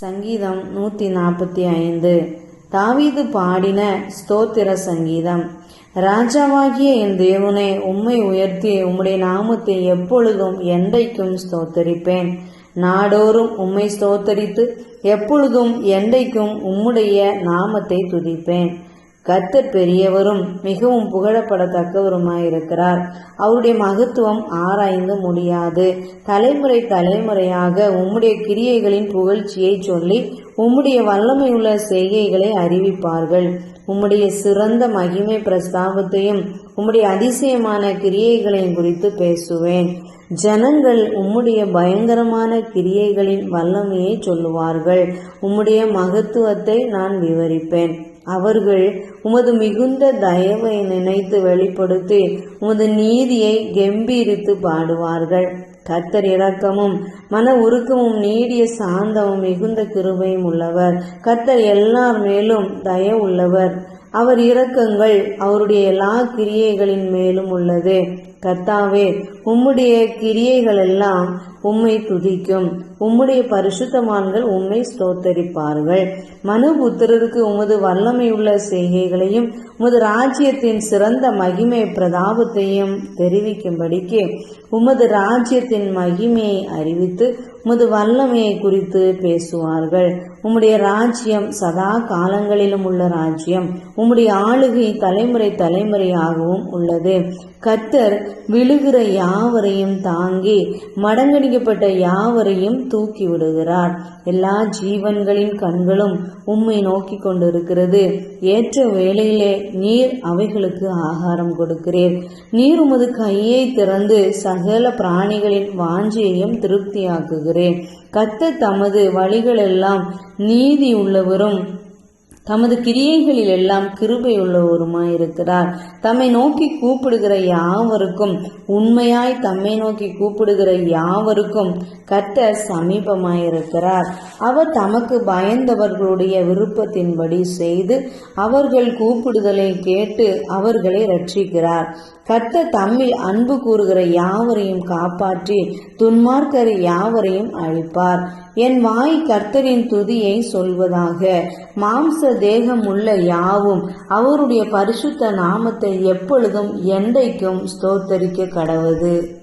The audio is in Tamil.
சங்கீதம் நூற்றி நாற்பத்தி ஐந்து. தாவீது பாடின ஸ்தோத்திர சங்கீதம். ராஜாவாகிய என் தேவனே உம்மை உயர்த்தி உம்முடைய நாமத்தை எப்பொழுதும் என்றைக்கும் ஸ்தோத்தரிப்பேன். நாடோறும் உம்மை ஸ்தோத்தரித்து எப்பொழுதும் என்றைக்கும் உம்முடைய நாமத்தை துதிப்பேன். கர்த்தர் பெரியவரும் மிகவும் புகழப்படத்தக்கவருமாயிருக்கிறார். அவருடைய மகத்துவம் ஆராய்ந்து முடியாது. தலைமுறை தலைமுறையாக உம்முடைய கிரியைகளின் புகழ்ச்சியை சொல்லி உம்முடைய வல்லமையுள்ள செய்கைகளை அறிவிப்பார்கள். உம்முடைய சிறந்த மகிமை பிரஸ்தாபத்தையும் உம்முடைய அதிசயமான கிரியைகளையும் குறித்து பேசுவேன். ஜனங்கள் உம்முடைய பயங்கரமான கிரியைகளின் வல்லமையை சொல்லுவார்கள். உம்முடைய மகத்துவத்தை நான் விவரிப்பேன். அவர்கள் உமது மிகுந்த தயவை நினைத்து வெளிப்படுத்தி உமது நீதியை கெம்பீரித்து பாடுவார்கள். கர்த்தர் இரக்கமும் மன உருக்கமும் நீடிய சாந்தமும் மிகுந்த கிருபையும் உள்ளவர். கர்த்தர் எல்லார் மேலும் தய உள்ளவர். அவர் இரக்கங்கள் அவருடைய எல்லா கிரியைகளின் மேலும் உள்ளது. கர்த்தாவே உம்முடைய கிரியைகள் எல்லாம் உம்மை துதிக்கும். உம்முடைய பரிசுத்தமான்கள் உம்மை ஸ்தோத்தரிப்பார்கள். மனுபுத்திரருக்கு உமது வல்லமையுள்ள செய்கைகளையும் உமது ராஜ்யத்தின் சிறந்த மகிமை பிரதாபத்தையும் தெரிவிக்கும்படிக்கு உமது ராஜ்யத்தின் மகிமையை அறிவித்து உமது வல்லமையை குறித்து பேசுவார்கள். உம்முடைய ராஜ்யம் சதா காலங்களிலும் உள்ள ராஜ்யம். உம்முடைய ஆளுகை தலைமுறை தலைமுறையாகவும் உள்ளது. கத்தர் விழுகிற யாவரையும் தாங்கி மடங்கடிக்கப்பட்ட யாவரையும் தூக்கி விடுகிறார். எல்லா ஜீவன்களின் கண்களும் உம்மை நோக்கி கொண்டிருக்கிறது. ஏற்ற வேளையிலே நீர் அவைகளுக்கு ஆகாரம் கொடுக்கிறீர். நீர் உமது கையை திறந்து சகல பிராணிகளின் வாஞ்சியையும் திருப்தியாக்குகிறேன் கத்த தமது வழிகளெல்லாம் நீதி உள்ளவரும் தமது கிரியைகளில் எல்லாம் கிருபை உள்ளவருமாயிருக்கிறார் தம்மை நோக்கி கூப்பிடுகிற யாவருக்கும் உண்மையாய் தம்மை நோக்கி கூப்பிடுகிற யாவருக்கும் கத்த சமீபமாயிருக்கிறார். அவர் தமக்கு பயந்தவர்களுடைய விருப்பத்தின்படி செய்து அவர்கள் கூப்பிடுதலை கேட்டு அவர்களை ரட்சிக்கிறார் கத்த தம்மில் அன்பு கூறுகிற யாவரையும் காப்பாற்றி துன்மார்க்கர் யாவரையும் அழிப்பார். என் வாய் கர்த்தரின் துதியை சொல்வதாக மாம்ச தேகம் உள்ள யாவும் அவருடைய பரிசுத்த நாமத்தை எப்பொழுதும் என்றைக்கும் ஸ்தோத்தரிக்க கடவுது.